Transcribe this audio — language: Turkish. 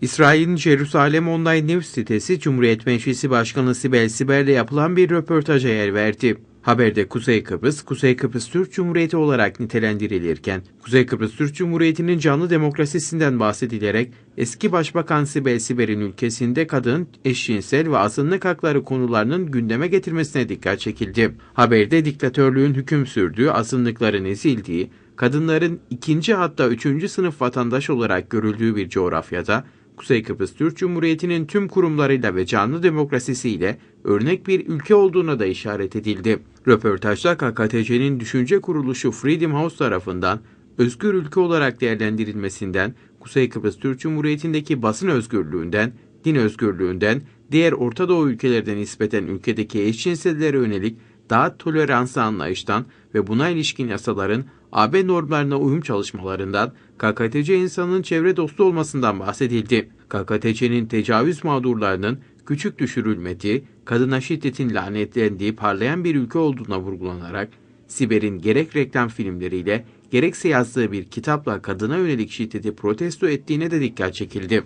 İsrail'in Jerusalem Online News sitesi Cumhuriyet Meclisi Başkanı Sibel Siber'le yapılan bir röportaja yer verdi. Haberde Kuzey Kıbrıs, Kuzey Kıbrıs Türk Cumhuriyeti olarak nitelendirilirken, Kuzey Kıbrıs Türk Cumhuriyeti'nin canlı demokrasisinden bahsedilerek eski Başbakan Sibel Siber'in ülkesinde kadın, eşcinsel ve azınlık hakları konularının gündeme getirmesine dikkat çekildi. Haberde diktatörlüğün hüküm sürdüğü, azınlıkların ezildiği, kadınların ikinci hatta üçüncü sınıf vatandaş olarak görüldüğü bir coğrafyada, Kuzey Kıbrıs Türk Cumhuriyeti'nin tüm kurumlarıyla ve canlı demokrasisiyle örnek bir ülke olduğuna da işaret edildi. Röportajda KKTC'nin düşünce kuruluşu Freedom House tarafından özgür ülke olarak değerlendirilmesinden, Kuzey Kıbrıs Türk Cumhuriyeti'ndeki basın özgürlüğünden, din özgürlüğünden, diğer Orta Doğu ülkelerden nispeten ülkedeki eşcinsellere yönelik daha toleranslı anlayıştan ve buna ilişkin yasaların AB normlarına uyum çalışmalarından, KKTC insanın çevre dostu olmasından bahsedildi. KKTC'nin tecavüz mağdurlarının küçük düşürülmediği, kadına şiddetin lanetlendiği parlayan bir ülke olduğuna vurgulanarak, Siber'in gerek reklam filmleriyle gerekse yazdığı bir kitapla kadına yönelik şiddeti protesto ettiğine de dikkat çekildi.